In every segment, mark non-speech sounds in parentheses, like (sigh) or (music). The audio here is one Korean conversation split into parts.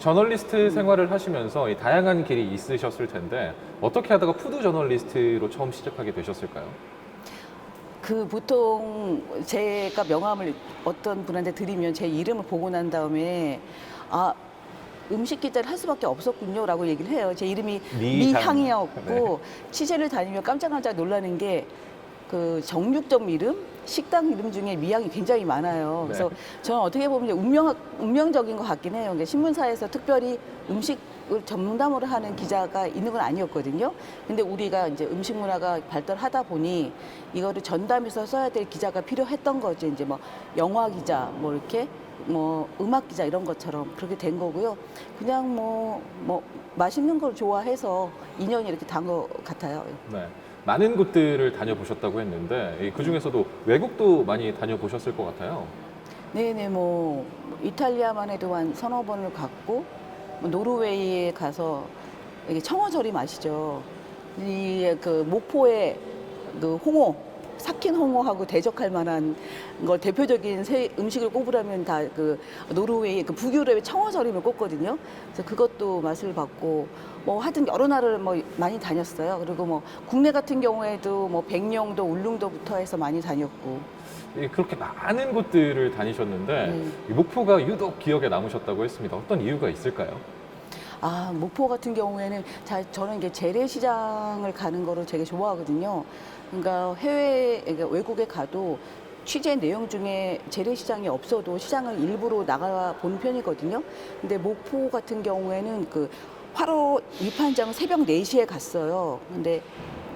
이 저널리스트 생활을 하시면서 이 다양한 길이 있으셨을 텐데 어떻게 하다가 푸드 저널리스트로 처음 시작하게 되셨을까요? 그 보통 제가 명함을 어떤 분한테 드리면 제 이름을 보고 난 다음에 아 음식 기자를 할 수밖에 없었군요라고 얘기를 해요. 제 이름이 미향. 미향이었고 취재를 다니면 깜짝깜짝 놀라는 게 그 정육점 이름, 식당 이름 중에 미향이 굉장히 많아요. 그래서 네. 저는 어떻게 보면 운명 운명적인 것 같긴 해요. 그러니까 신문사에서 특별히 음식 을 전담으로 하는 기자가 있는 건 아니었거든요. 근데 우리가 이제 음식 문화가 발달하다 보니 이거를 전담해서 써야 될 기자가 필요했던 거죠. 이제 뭐 영화 기자, 뭐 이렇게 뭐 음악 기자 이런 것처럼 그렇게 된 거고요. 그냥 뭐뭐 맛있는 걸 좋아해서 인연이 이렇게 단 것 같아요. 네. 많은 곳들을 다녀보셨다고 했는데 그 중에서도 외국도 많이 다녀보셨을 것 같아요. 네네 뭐 이탈리아만 해도 한 서너 번을 갔고 뭐 노르웨이에 가서 청어절임 아시죠? 이 그 목포에 그 홍어 삭힌 홍어하고 대적할 만한 걸 대표적인 세 음식을 꼽으라면 다 그 노르웨이 그 북유럽의 청어절임을 꼽거든요. 그래서 그것도 맛을 봤고 뭐 하여튼 여러 나라를 뭐 많이 다녔어요. 그리고 뭐 국내 같은 경우에도 뭐 백령도 울릉도부터 해서 많이 다녔고 이 그렇게 많은 곳들을 다니셨는데 네. 이 목포가 유독 기억에 남으셨다고 했습니다. 어떤 이유가 있을까요? 아, 목포 같은 경우에는 자, 저는 이게 재래시장을 가는 거를 되게 좋아하거든요. 그러니까 해외, 그러니까 외국에 가도 취재 내용 중에 재래시장이 없어도 시장을 일부러 나가 본 편이거든요. 근데 목포 같은 경우에는 그 화로 위판장 새벽 4시에 갔어요. 근데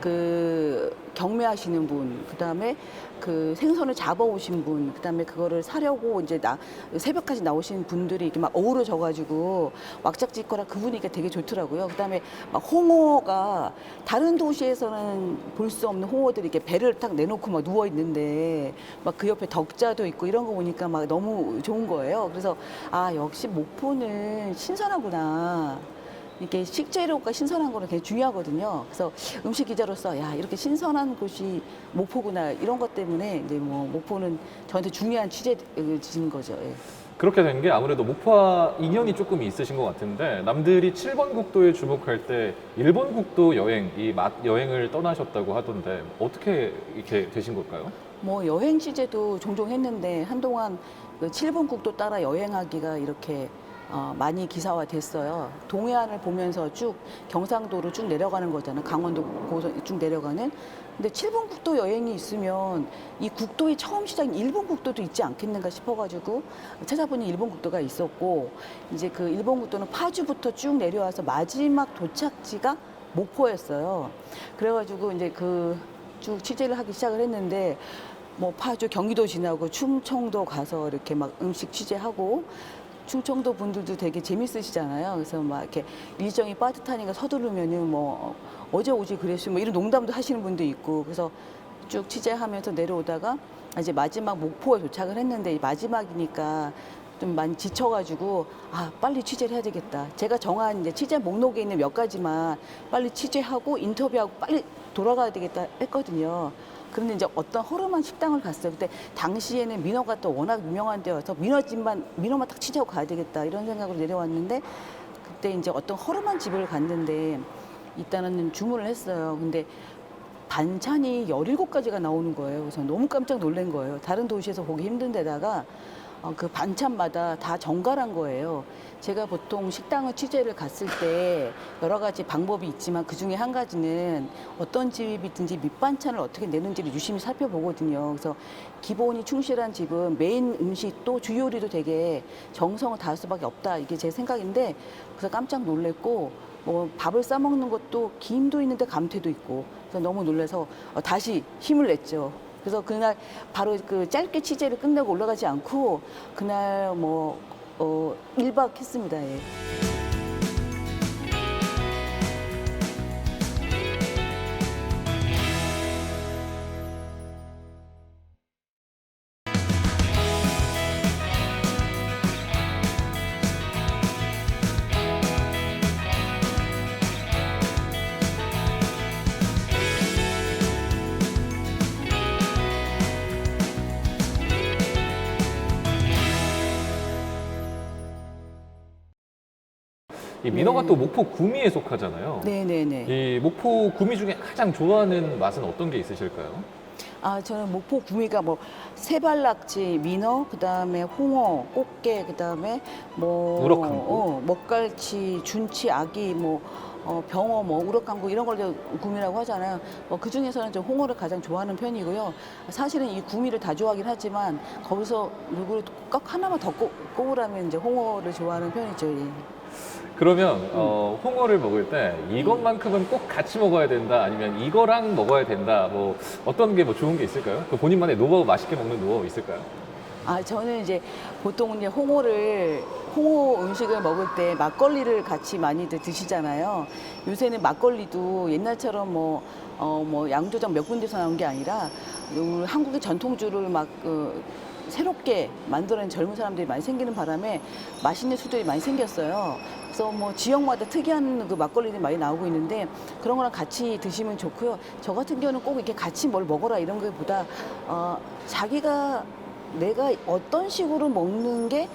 그 경매하시는 분, 그 다음에 그 생선을 잡아오신 분, 그 다음에 그거를 사려고 이제 나, 새벽까지 나오신 분들이 이렇게 막 어우러져가지고 왁작지거라 그 분위기가 되게 좋더라고요. 그 다음에 막 홍어가 다른 도시에서는 볼 수 없는 홍어들이 이렇게 배를 딱 내놓고 막 누워 있는데 막 그 옆에 덕자도 있고 이런 거 보니까 막 너무 좋은 거예요. 그래서 아, 역시 목포는 신선하구나. 이렇게 식재료가 신선한 거는 되게 중요하거든요. 그래서 음식 기자로서 야 이렇게 신선한 곳이 목포구나 이런 것 때문에 이제 뭐 목포는 저한테 중요한 취재진 거죠. 예. 그렇게 된 게 아무래도 목포와 인연이 조금 있으신 것 같은데 남들이 7번 국도에 주목할 때 일본 국도 여행, 이 맛 여행을 떠나셨다고 하던데 어떻게 이렇게 되신 걸까요? 뭐 여행 취재도 종종 했는데 한동안 그 7번 국도 따라 여행하기가 이렇게 어, 많이 기사화 됐어요. 동해안을 보면서 쭉 경상도로 쭉 내려가는 거잖아요. 강원도 고선 쭉 내려가는. 근데 7번 국도 여행이 있으면 이 국도의 처음 시작인 일본 국도도 있지 않겠는가 싶어가지고 찾아보니 일본 국도가 있었고 이제 그 일본 국도는 파주부터 쭉 내려와서 마지막 도착지가 목포였어요. 그래가지고 이제 그 쭉 취재를 하기 시작을 했는데 뭐 파주 경기도 지나고 충청도 가서 이렇게 막 음식 취재하고 충청도 분들도 되게 재밌으시잖아요. 그래서 막 이렇게 일정이 빠듯하니까 서두르면은 뭐 어제 오지 그랬어요. 뭐 이런 농담도 하시는 분도 있고 그래서 쭉 취재하면서 내려오다가 이제 마지막 목포에 도착을 했는데 마지막이니까 좀 많이 지쳐가지고 아 빨리 취재를 해야 되겠다. 제가 정한 이제 취재 목록에 있는 몇 가지만 빨리 취재하고 인터뷰하고 빨리 돌아가야 되겠다 했거든요. 그런데 이제 어떤 허름한 식당을 갔어요. 그때 당시에는 민어가 또 워낙 유명한 데여서 민어집만 민어만 딱 취재하고 가야 되겠다 이런 생각으로 내려왔는데 그때 이제 어떤 허름한 집을 갔는데 일단은 주문을 했어요. 근데 반찬이 17가지가 나오는 거예요. 그래서 너무 깜짝 놀란 거예요. 다른 도시에서 보기 힘든 데다가 어, 그 반찬마다 다 정갈한 거예요. 제가 보통 식당을 취재를 갔을 때 여러 가지 방법이 있지만 그 중에 한 가지는 어떤 집이든지 밑반찬을 어떻게 내는지를 유심히 살펴보거든요. 그래서 기본이 충실한 집은 메인 음식도 주요리도 되게 정성을 다할 수밖에 없다. 이게 제 생각인데 그래서 깜짝 놀랬고 뭐 밥을 싸 먹는 것도 김도 있는데 감태도 있고 그래서 너무 놀라서 어, 다시 힘을 냈죠. 그래서 그날 바로 그 짧게 취재를 끝내고 올라가지 않고 그날 뭐 어, 1박 했습니다. 예. 이 민어가 네. 또 목포 구미에 속하잖아요. 네네네. 이 목포 구미 중에 가장 좋아하는 맛은 어떤 게 있으실까요? 아 저는 목포 구미가 뭐 세발낙지, 민어, 그다음에 홍어, 꽃게, 그다음에 뭐 우럭한국? 어, 먹갈치, 준치, 아기, 뭐 어, 병어, 뭐 우럭한국 이런 걸 이제 구미라고 하잖아요. 어, 그 중에서는 좀 홍어를 가장 좋아하는 편이고요. 사실은 이 구미를 다 좋아하긴 하지만 거기서 누구를 꼭 하나만 더 꼽, 꼽으라면 이제 홍어를 좋아하는 편이죠. 예. 그러면 음. 어, 홍어를 먹을 때 이것만큼은 꼭 같이 먹어야 된다 아니면 이거랑 먹어야 된다 뭐 어떤 게 뭐 좋은 게 있을까요? 그 본인만의 노하우 맛있게 먹는 노하우 있을까요? 아, 저는 이제 보통 이제 홍어를 홍어 음식을 먹을 때 막걸리를 같이 많이들 드시잖아요. 요새는 막걸리도 옛날처럼 뭐, 어, 뭐 양조장 몇 군데서 나온 게 아니라 요 한국의 전통주를 막 그, 새롭게 만들어낸 젊은 사람들이 많이 생기는 바람에 맛있는 술들이 많이 생겼어요. 그래서 뭐 지역마다 특이한 그 막걸리들이 많이 나오고 있는데 그런 거랑 같이 드시면 좋고요. 저 같은 경우는 꼭 이렇게 같이 뭘 먹어라 이런 것보다 어, 자기가 내가 어떤 식으로 먹는 게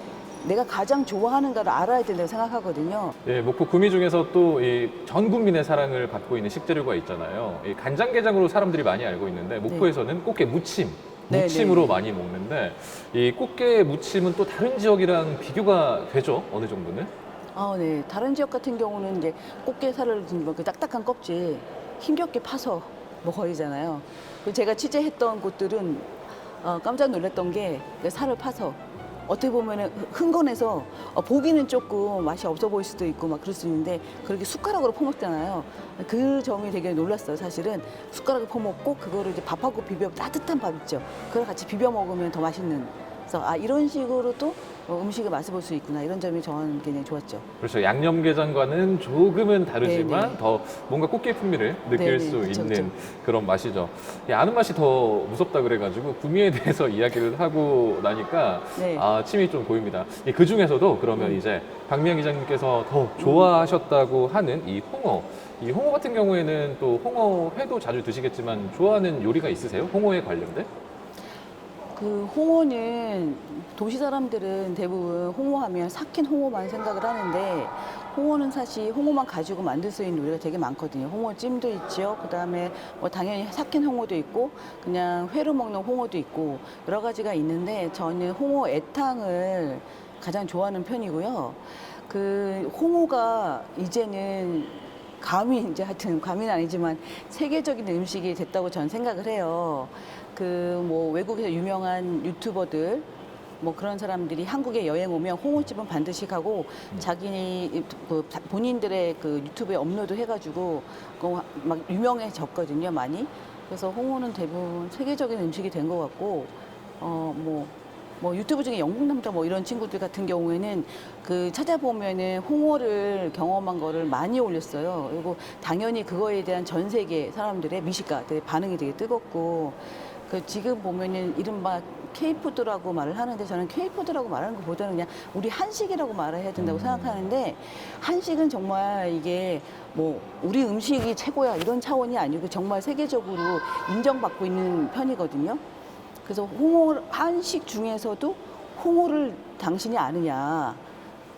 내가 가장 좋아하는가를 알아야 된다고 생각하거든요. 예, 목포 구미 중에서 또 전 국민의 사랑을 받고 있는 식재료가 있잖아요. 이 간장게장으로 사람들이 많이 알고 있는데 목포에서는 꽃게 무침, 네, 무침으로 네, 네. 많이 먹는데 이 꽃게 무침은 또 다른 지역이랑 비교가 되죠 어느 정도는? 아, 네. 다른 지역 같은 경우는 이제 꽃게살을 그 딱딱한 껍질 힘겹게 파서 먹어야잖아요. 제가 취재했던 곳들은 어, 깜짝 놀랐던 게그 살을 파서 어떻게 보면은 흥건해서 어, 보기는 조금 맛이 없어 보일 수도 있고 막 그럴 수 있는데 그렇게 숟가락으로 퍼먹잖아요. 그 점이 되게 놀랐어요. 사실은 숟가락을 퍼먹고 그거를 이제 밥하고 비벼 따뜻한 밥 있죠. 그걸 같이 비벼 먹으면 더 맛있는. 그래서 아 이런 식으로 또 어, 음식을 맛을 볼 수 있구나 이런 점이 저는 굉장히 좋았죠. 그렇죠. 양념게장과는 조금은 다르지만 네네. 더 뭔가 꽃게 풍미를 느낄 네네. 수 그쵸, 있는 그런 맛이죠. 이 아는 맛이 더 무섭다 그래가지고 구미에 (laughs) 대해서 이야기를 하고 나니까 네. 아, 침이 좀 고입니다. 그 중에서도 그러면 음. 이제 박미영 기자님께서 더 좋아하셨다고 하는 이 홍어. 이 홍어 같은 경우에는 또 홍어 회도 자주 드시겠지만 좋아하는 요리가 있으세요? 홍어에 관련된? 그 홍어는 도시 사람들은 대부분 홍어하면 삭힌 홍어만 생각을 하는데 홍어는 사실 홍어만 가지고 만들 수 있는 요리가 되게 많거든요. 홍어찜도 있죠. 그 다음에 뭐 당연히 삭힌 홍어도 있고 그냥 회로 먹는 홍어도 있고 여러 가지가 있는데 저는 홍어 애탕을 가장 좋아하는 편이고요. 그 홍어가 이제는 감이 이제 하여튼 감은 아니지만 세계적인 음식이 됐다고 저는 생각을 해요. 그 뭐 외국에서 유명한 유튜버들 뭐 그런 사람들이 한국에 여행 오면 홍어집은 반드시 가고 자기 그 본인들의 그 유튜브에 업로드 해가지고 그거 막 유명해졌거든요 많이. 그래서 홍어는 대부분 세계적인 음식이 된 것 같고 어뭐 뭐 유튜브 중에 영국 남자 뭐 이런 친구들 같은 경우에는 그 찾아보면은 홍어를 경험한 거를 많이 올렸어요. 그리고 당연히 그거에 대한 전 세계 사람들의 미식가들의 반응이 되게 뜨겁고 그 지금 보면은 이른바 K푸드라고 말을 하는데 저는 K푸드라고 말하는 것보다는 그냥 우리 한식이라고 말을 해야 된다고 음. 생각하는데 한식은 정말 이게 뭐 우리 음식이 최고야 이런 차원이 아니고 정말 세계적으로 인정받고 있는 편이거든요. 그래서 홍어 한식 중에서도 홍어를 당신이 아느냐?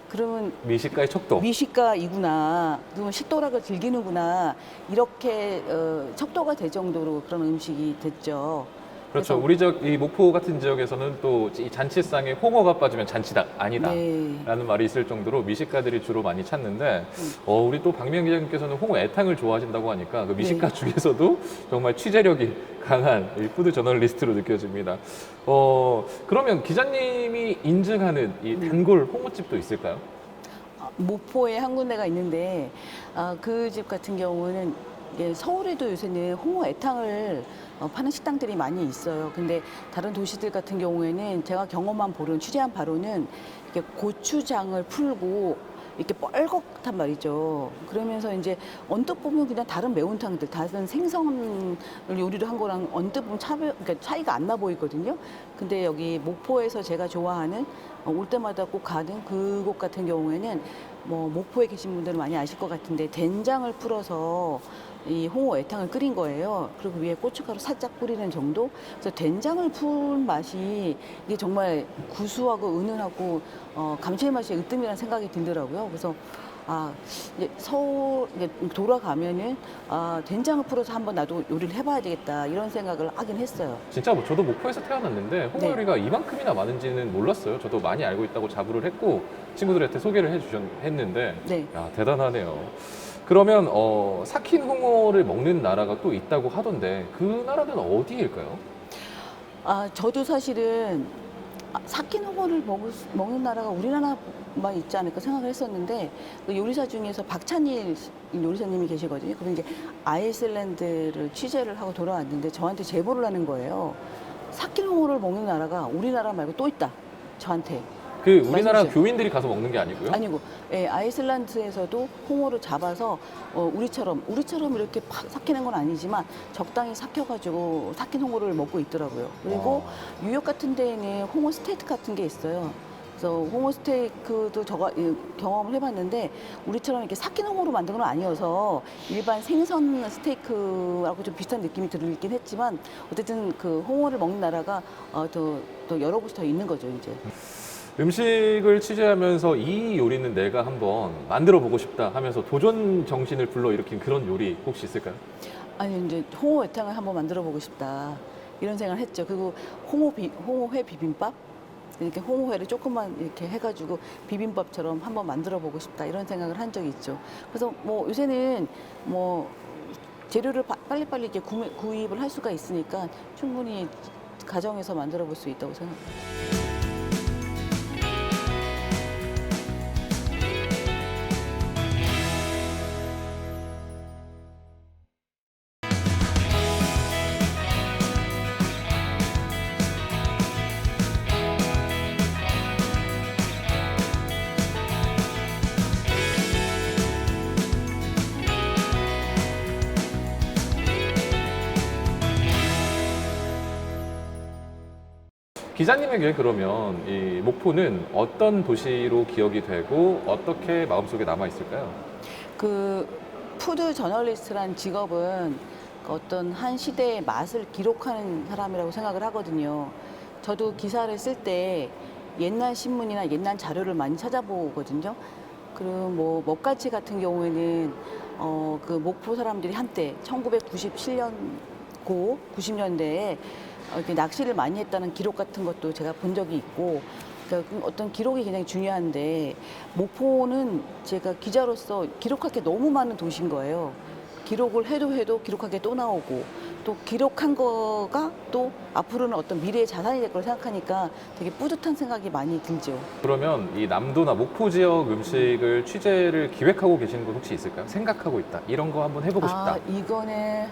그러면 미식가의 척도. 미식가이구나. 그러면 식도락을 즐기는구나. 이렇게 어, 척도가 될 정도로 그런 음식이 됐죠. 그렇죠. 우리 지역 이 목포 같은 지역에서는 또 이 잔치상에 홍어가 빠지면 잔치다 아니다. 네. 라는 말이 있을 정도로 미식가들이 주로 많이 찾는데 음. 어, 우리 또 박미영 기자님께서는 홍어 애탕을 좋아하신다고 하니까 그 미식가 네. 중에서도 정말 취재력이 강한 이 푸드 저널리스트로 느껴집니다. 어, 그러면 기자님이 인증하는 이 음. 단골 홍어집도 있을까요? 아, 목포에 한 군데가 있는데 아, 그 집 같은 경우는 이게 서울에도 요새는 홍어 애탕을 어, 파는 식당들이 많이 있어요. 근데 다른 도시들 같은 경우에는 제가 경험한 바로는 취재한 바로는 이렇게 고추장을 풀고 이렇게 뻘겋단 말이죠. 그러면서 이제 언뜻 보면 그냥 다른 매운탕들, 다른 생선을 요리를 한 거랑 언뜻 보면 차별, 그러니까 차이가 안 나 보이거든요. 근데 여기 목포에서 제가 좋아하는 어, 올 때마다 꼭 가는 그곳 같은 경우에는 뭐 목포에 계신 분들은 많이 아실 것 같은데 된장을 풀어서 이 홍어 애탕을 끓인 거예요. 그리고 위에 고춧가루 살짝 뿌리는 정도. 그래서 된장을 푼 맛이 이게 정말 구수하고 은은하고 어, 감칠맛이 으뜸이라는 생각이 들더라고요. 그래서 아 이제 서울 이제 돌아가면은 아 된장을 풀어서 한번 나도 요리를 해봐야 되겠다 이런 생각을 하긴 했어요. 진짜 뭐 저도 목포에서 태어났는데 홍어 네. 요리가 이만큼이나 많은지는 몰랐어요. 저도 많이 알고 있다고 자부를 했고 친구들한테 소개를 해주셨 했는데 네. 야 대단하네요. 그러면 어, 삭힌 홍어를 먹는 나라가 또 있다고 하던데 그 나라는 어디일까요? 아 저도 사실은 아, 삭힌 홍어를 먹을 수- 먹는 나라가 우리나라만 있지 않을까 생각을 했었는데 그 요리사 중에서 박찬일 요리사님이 계시거든요. 그분 이제 아이슬란드를 취재를 하고 돌아왔는데 저한테 제보를 하는 거예요. 삭힌 홍어를 먹는 나라가 우리나라 말고 또 있다. 저한테. 그 우리나라 맞으시죠? 교인들이 가서 먹는 게 아니고요. 아니고 예, 아이슬란드에서도 홍어를 잡아서 어, 우리처럼 우리처럼 이렇게 팍 삭히는 건 아니지만 적당히 삭혀가지고 삭힌 홍어를 먹고 있더라고요. 그리고 뉴욕 같은 데에는 홍어 스테이크 같은 게 있어요. 그래서 홍어 스테이크도 저가 예, 경험을 해봤는데 우리처럼 이렇게 삭힌 홍어로 만든 건 아니어서 일반 생선 스테이크하고 좀 비슷한 느낌이 들긴 했지만 어쨌든 그 홍어를 먹는 나라가 어, 더, 더 여러 곳이 더 있는 거죠 이제. 음식을 취재하면서 이 요리는 내가 한번 만들어 보고 싶다 하면서 도전 정신을 불러일으킨 그런 요리 혹시 있을까요? 아니 이제 홍어 외탕을 한번 만들어 보고 싶다 이런 생각을 했죠. 그리고 홍어 비, 홍어회 비빔밥 이렇게 홍어회를 조금만 이렇게 해가지고 비빔밥처럼 한번 만들어 보고 싶다 이런 생각을 한 적이 있죠. 그래서 뭐 요새는 뭐 재료를 바- 빨리빨리 이렇게 구입을 할 수가 있으니까 충분히 가정에서 만들어 볼 수 있다고 생각합니다. 기자님에게 그러면 이 목포는 어떤 도시로 기억이 되고 어떻게 마음속에 남아 있을까요? 그 푸드 저널리스트란 직업은 그 어떤 한 시대의 맛을 기록하는 사람이라고 생각을 하거든요. 저도 기사를 쓸 때 옛날 신문이나 옛날 자료를 많이 찾아보거든요. 그리고 뭐 먹갈치 같은 경우에는 어 그 목포 사람들이 한때 1997년 고 90년대에 어, 이렇게 낚시를 많이 했다는 기록 같은 것도 제가 본 적이 있고 그러니까 그 어떤 기록이 굉장히 중요한데 목포는 제가 기자로서 기록할 게 너무 많은 도시인 거예요. 기록을 해도 해도 기록하게 또 나오고 또 기록한 거가 또 앞으로는 어떤 미래의 자산이 될 걸 생각하니까 되게 뿌듯한 생각이 많이 들죠. 그러면 이 남도나 목포 지역 음식을 취재를 기획하고 계시는 분 혹시 있을까요? 생각하고 있다. 이런 거 한번 해보고 싶다. 아, 이거는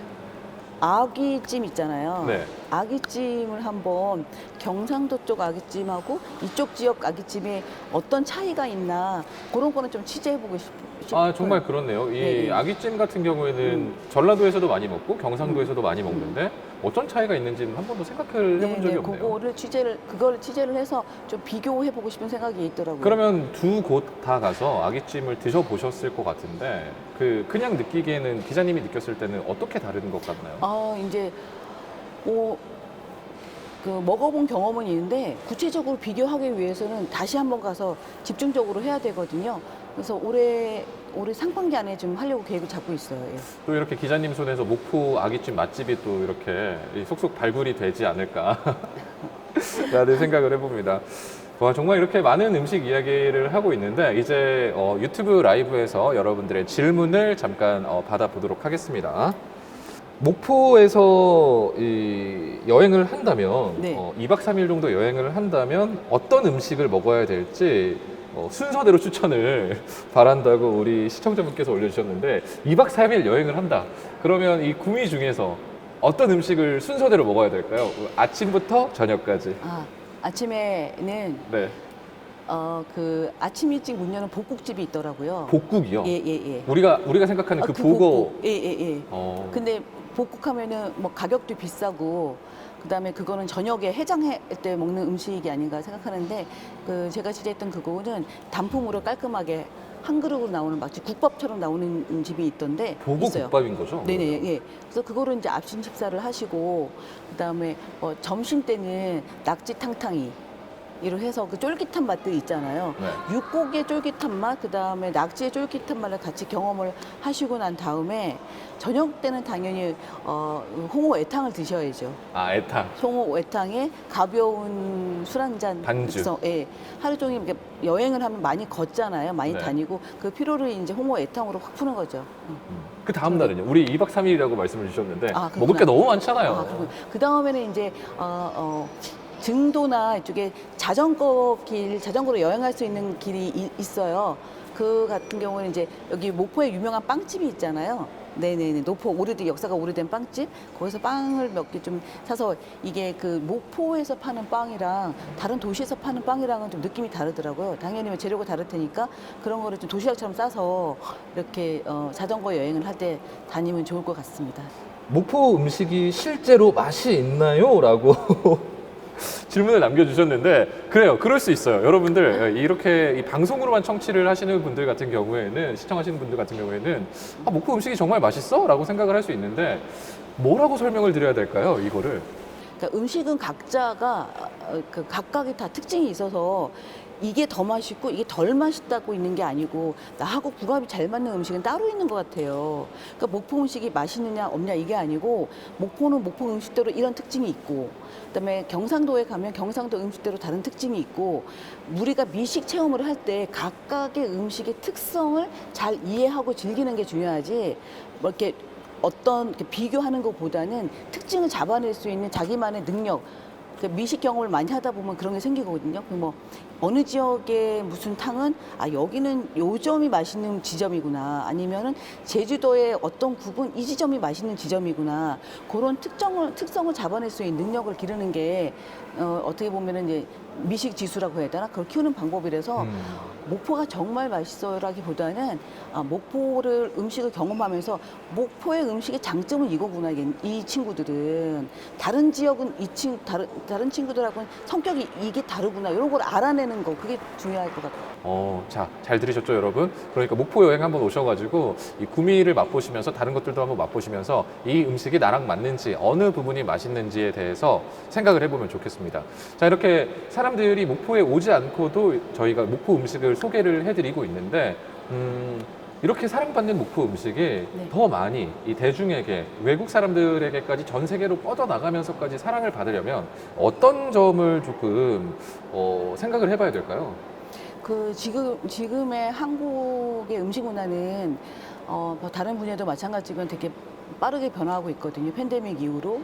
아귀찜 있잖아요. 네. 아귀찜을 한번 경상도 쪽 아귀찜하고 이쪽 지역 아귀찜에 어떤 차이가 있나 그런 거는 좀 취재해보고 싶, 싶어요. 아 정말 그렇네요. 이 네, 네. 아귀찜 같은 경우에는 음. 전라도에서도 많이 먹고 경상도에서도 많이 먹는데 어떤 차이가 있는지는 한 번도 생각을 해본 적이 없네요. 그거를 취재를 그걸 취재를 해서 좀 비교해보고 싶은 생각이 있더라고요. 그러면 두 곳 다 가서 아귀찜을 드셔보셨을 것 같은데 그 그냥 느끼기에는 기자님이 느꼈을 때는 어떻게 다른 것 같나요? 아 이제 뭐. 그 먹어본 경험은 있는데 구체적으로 비교하기 위해서는 다시 한번 가서 집중적으로 해야 되거든요. 그래서 올해 올해 상반기 안에 좀 하려고 계획을 잡고 있어요. 예. 또 이렇게 기자님 손에서 목포 아귀찜 맛집이 또 이렇게 이 속속 발굴이 되지 않을까 (laughs) 라는 생각을 해봅니다. 와, 정말 이렇게 많은 음식 이야기를 하고 있는데 이제 어, 유튜브 라이브에서 여러분들의 질문을 잠깐 어, 받아보도록 하겠습니다. 목포에서 이 여행을 한다면 네. 어, 2박 3일 정도 여행을 한다면 어떤 음식을 먹어야 될지 어, 순서대로 추천을 (laughs) 바란다고 우리 시청자분께서 올려주셨는데 2박 3일 여행을 한다. 그러면 이 구미 중에서 어떤 음식을 순서대로 먹어야 될까요? 아침부터 저녁까지. 아 아침에는 네. 어 그 아침 일찍 문 여는 복국집이 있더라고요. 복국이요. 예 예, 예. 우리가 우리가 생각하는 아, 그 보고. 예 예 예. 어. 근데 복국하면은 뭐 가격도 비싸고 그다음에 그거는 저녁에 해장할 때 먹는 음식이 아닌가 생각하는데 그 제가 취재했던 그거는 단품으로 깔끔하게 한 그릇으로 나오는 마치 국밥처럼 나오는 집이 있던데 보고 있어요. 국밥인 거죠? 네네 예. 그래서 그거를 이제 아침 식사를 하시고 그다음에 어, 점심 때는 낙지 탕탕이 이로 해서 그 쫄깃한 맛들 있잖아요. 네. 육고기의 쫄깃한 맛, 그 다음에 낙지의 쫄깃한 맛을 같이 경험을 하시고 난 다음에 저녁 때는 당연히 어, 홍어 애탕을 드셔야죠. 아 애탕. 송어 애탕에 가벼운 술 한 잔 반주. 예, 하루 종일 이렇게 여행을 하면 많이 걷잖아요. 많이 네. 다니고 그 피로를 이제 홍어 애탕으로 확 푸는 거죠. 음. 그 다음 날은요. 우리 2박 3일이라고 말씀을 주셨는데 아. 먹을 게 너무 많잖아요. 아, 그 다음에는 이제 어, 어, 증도나 이쪽에 자전거 길, 자전거로 여행할 수 있는 길이 이- 있어요. 그 같은 경우는 이제 여기 목포에 유명한 빵집이 있잖아요. 네네네. 노포 오래된 역사가 오래된 빵집 거기서 빵을 몇 개 좀 사서 이게 그 목포에서 파는 빵이랑 다른 도시에서 파는 빵이랑은 좀 느낌이 다르더라고요. 당연히 뭐 재료가 다를 테니까 그런 거를 좀 도시락처럼 싸서 이렇게 어, 자전거 여행을 할 때 다니면 좋을 것 같습니다. 목포 음식이 실제로 맛이 있나요? 라고 (laughs) (laughs) 질문을 남겨주셨는데 그래요 그럴 수 있어요 여러분들 이렇게 이 방송으로만 청취를 하시는 분들 같은 경우에는 시청하시는 분들 같은 경우에는 아, 목포 음식이 정말 맛있어? 라고 생각을 할 수 있는데 뭐라고 설명을 드려야 될까요 이거를 그러니까 음식은 각자가 어, 그 각각의 다 특징이 있어서 이게 더 맛있고 이게 덜 맛있다고 있는 게 아니고 나하고 궁합이 잘 맞는 음식은 따로 있는 것 같아요. 그러니까 목포 음식이 맛있느냐 없냐 이게 아니고 목포는 목포 음식대로 이런 특징이 있고 그다음에 경상도에 가면 경상도 음식대로 다른 특징이 있고 우리가 미식 체험을 할 때 각각의 음식의 특성을 잘 이해하고 즐기는 게 중요하지 뭐 이렇게 어떤 비교하는 것보다는 특징을 잡아낼 수 있는 자기만의 능력, 그 미식 경험을 많이 하다 보면 그런 게 생기거든요. 그뭐 어느 지역의 무슨 탕은 아 여기는 요 점이 맛있는 지점이구나 아니면은 제주도의 어떤 구분 이 지점이 맛있는 지점이구나 그런 특정을 특성을 잡아낼 수 있는 능력을 기르는 게 어, 어떻게 보면은 이제 미식 지수라고 해야 되나 그걸 키우는 방법이라서 음. 목포가 정말 맛있어라기보다는 아, 목포를 음식을 경험하면서 목포의 음식의 장점은 이거구나 이게 이 친구들은 다른 지역은 이친 다른 다른 친구들하고는 성격이 이게 다르구나 이런 걸 알아내는 거 그게 중요할 것 같아요. 어, 자, 잘 들으셨죠, 여러분? 그러니까 목포 여행 한번 오셔가지고 이 구미를 맛보시면서 다른 것들도 한번 맛보시면서 이 음식이 나랑 맞는지 어느 부분이 맛있는지에 대해서 생각을 해보면 좋겠습니다. 자, 이렇게 사람 들이 목포에 오지 않고도 저희가 목포 음식을 소개를 해드리고 있는데, 음, 이렇게 사랑받는 목포 음식이 더 많이 이 대중에게 외국 사람들에게까지 전 세계로 뻗어나가면서까지 사랑을 받으려면 어떤 점을 조금 어, 생각을 해봐야 될까요? 그 지금 지금의 한국의 음식 문화는 어, 뭐 다른 분야도 마찬가지지만 되게 빠르게 변화하고 있거든요. 팬데믹 이후로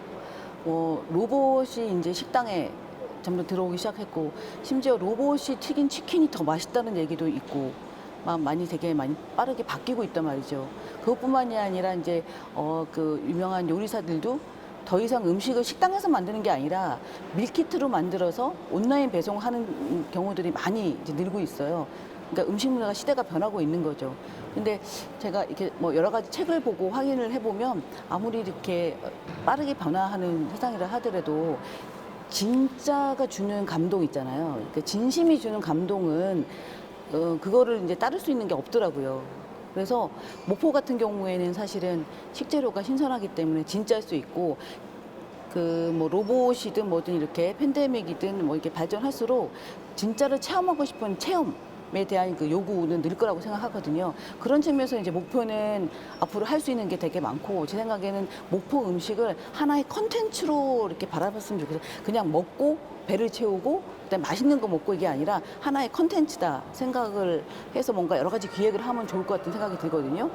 뭐 로봇이 이제 식당에 점점 들어오기 시작했고 심지어 로봇이 튀긴 치킨이 더 맛있다는 얘기도 있고 막 많이 되게 많이 빠르게 바뀌고 있단 말이죠. 그것뿐만이 아니라 이제 어 그 유명한 요리사들도 더 이상 음식을 식당에서 만드는 게 아니라 밀키트로 만들어서 온라인 배송하는 경우들이 많이 늘고 있어요. 그러니까 음식 문화가 시대가 변하고 있는 거죠. 근데 제가 이렇게 뭐 여러 가지 책을 보고 확인을 해보면 아무리 이렇게 빠르게 변화하는 세상이라 하더라도 진짜가 주는 감동 있잖아요. 그러니까 진심이 주는 감동은 어, 그거를 이제 따를 수 있는 게 없더라고요. 그래서 목포 같은 경우에는 사실은 식재료가 신선하기 때문에 진짜일 수 있고 그 뭐 로봇이든 뭐든 이렇게 팬데믹이든 뭐 이렇게 발전할수록 진짜를 체험하고 싶은 체험에 대한 그 요구는 늘 거라고 생각하거든요. 그런 측면에서 이제 목표는 앞으로 할 수 있는 게 되게 많고 제 생각에는 목포 음식을 하나의 컨텐츠로 이렇게 바라봤으면 좋겠어요. 그냥 먹고 배를 채우고 그다음 맛있는 거 먹고 이게 아니라 하나의 컨텐츠다 생각을 해서 뭔가 여러 가지 기획을 하면 좋을 것 같은 생각이 들거든요.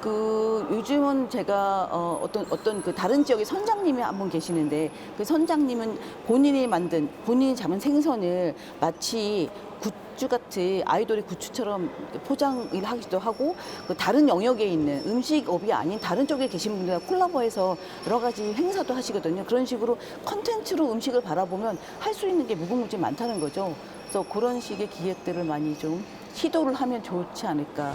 그 요즘은 제가 어, 어떤 어떤 그 다른 지역의 선장님이 한 분 계시는데 그 선장님은 본인이 만든 본인이 잡은 생선을 마치 굿즈 같이 아이돌의 굿즈처럼 포장을 하기도 하고 그 다른 영역에 있는 음식업이 아닌 다른 쪽에 계신 분들과 콜라보해서 여러 가지 행사도 하시거든요. 그런 식으로 컨텐츠로 음식을 바라보면 할 수 있는 게 무궁무진 많다는 거죠. 그래서 그런 식의 기획들을 많이 좀 시도를 하면 좋지 않을까.